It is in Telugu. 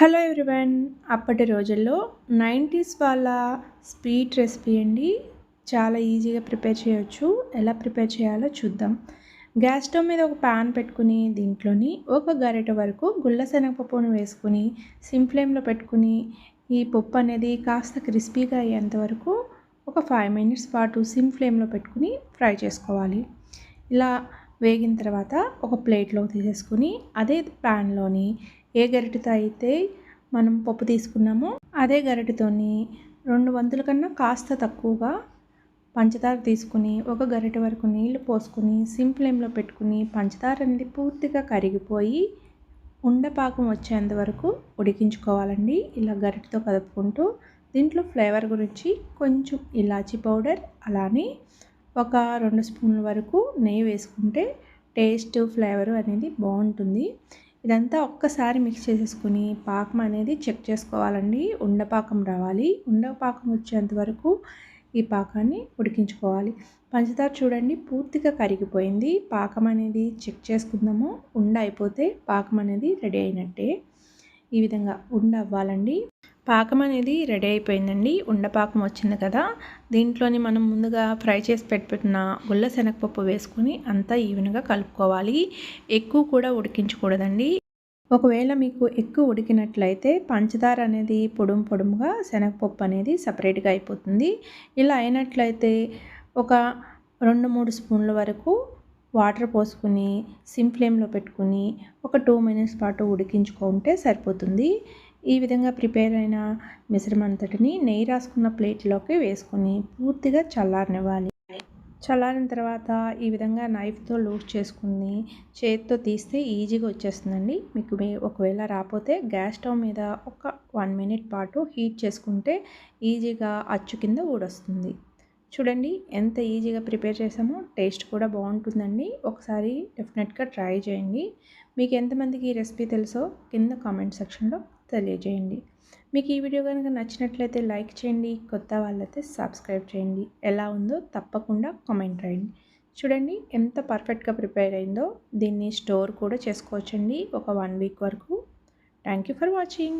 హలో ఎవ్రీవన్ అప్పటి రోజుల్లో నైంటీస్ వాళ్ళ స్వీట్ రెసిపీ అండి. చాలా ఈజీగా ప్రిపేర్ చేయొచ్చు. ఎలా ప్రిపేర్ చేయాలో చూద్దాం. గ్యాస్ స్టవ్ మీద ఒక ప్యాన్ పెట్టుకుని దీంట్లోని ఒక గరిట వరకు గుళ్ళ శనగపప్పును వేసుకుని సిమ్ ఫ్లేమ్లో పెట్టుకుని ఈ పప్పు అనేది కాస్త క్రిస్పీగా అయ్యేంత వరకు ఒక ఫైవ్ మినిట్స్ పాటు సిమ్ ఫ్లేమ్లో పెట్టుకుని ఫ్రై చేసుకోవాలి. ఇలా వేగిన తర్వాత ఒక ప్లేట్లో తీసేసుకుని అదే ప్యాన్లోని ఏ గరిటెతో అయితే మనం పప్పు తీసుకున్నామో అదే గరిటెతోని రెండు వంతుల కన్నా కాస్త తక్కువగా పంచదార తీసుకుని ఒక గరిటె వరకు నీళ్ళు పోసుకుని సిమ్ ఫ్లేమ్లో పెట్టుకుని పంచదార అనేది పూర్తిగా కరిగిపోయి ఉండపాకం వచ్చేంత వరకు ఉడికించుకోవాలండి. ఇలా గరిటెతో కదుపుకుంటూ దీంట్లో ఫ్లేవర్ గురించి కొంచెం ఇలాచీ పౌడర్ అలానే ఒక రెండు స్పూన్ల వరకు నెయ్యి వేసుకుంటే టేస్ట్ ఫ్లేవర్ అనేది బాగుంటుంది. ఇదంతా ఒక్కసారి మిక్స్ చేసేసుకుని పాకం అనేది చెక్ చేసుకోవాలండి. ఉండపాకం రావాలి. ఉండపాకం వచ్చేంత వరకు ఈ పాకాన్ని ఉడికించుకోవాలి. పంచదార చూడండి పూర్తిగా కరిగిపోయింది. పాకం అనేది చెక్ చేసుకుందాము. ఉండ అయిపోతే పాకం అనేది రెడీ అయినట్టే. ఈ విధంగా ఉండ అవ్వాలండి. పాకం అనేది రెడీ అయిపోయిందండి. ఉండపాకం వచ్చింది కదా. దీంట్లోని మనం ముందుగా ఫ్రై చేసి పెట్టుకున్న గుల్ల శనగపప్పు వేసుకొని అంతా ఈవెన్గా కలుపుకోవాలి. ఎక్కువ కూడా ఉడికించకూడదండి. ఒకవేళ మీకు ఎక్కువ ఉడికినట్లయితే పంచదార అనేది పొడుము పొడుముగా శనగపప్పు అనేది సపరేట్గా అయిపోతుంది. ఇలా అయినట్లయితే ఒక రెండు మూడు స్పూన్ల వరకు వాటర్ పోసుకుని సిమ్ ఫ్లేమ్లో పెట్టుకుని ఒక టూ మినిట్స్ పాటు ఉడికించుకుంటే సరిపోతుంది. ఈ విధంగా ప్రిపేర్ అయిన మిశ్రమం అంతటిని నెయ్యి రాసుకున్న ప్లేట్లోకి వేసుకొని పూర్తిగా చల్లారనివ్వాలి. చల్లారిన తర్వాత ఈ విధంగా నైఫ్తో లూజ్ చేసుకుని చేతితో తీస్తే ఈజీగా వచ్చేస్తుందండి. మీకు ఒకవేళ రాకపోతే గ్యాస్ స్టవ్ మీద ఒక వన్ మినిట్ పాటు హీట్ చేసుకుంటే ఈజీగా అచ్చు కింద ఊడొస్తుంది. చూడండి ఎంత ఈజీగా ప్రిపేర్ చేసామో టేస్ట్ కూడా బాగుంటుందండి. ఒకసారి డెఫినెట్గా ట్రై చేయండి. మీకు ఎంతమందికి ఈ రెసిపీ తెలుసో కింద కామెంట్ సెక్షన్లో తెలియజేయండి. మీకు ఈ వీడియో కనుక నచ్చినట్లయితే లైక్ చేయండి కొత్త వాళ్ళైతే సబ్స్క్రైబ్ చేయండి. ఎలా ఉందో తప్పకుండా కామెంట్ రాయండి. చూడండి ఎంత పర్ఫెక్ట్గా ప్రిపేర్ అయిందో. దీన్ని స్టోర్ కూడా చేసుకోవచ్చండి. ఒక వన్ వీక్ వరకు. Thank you for watching.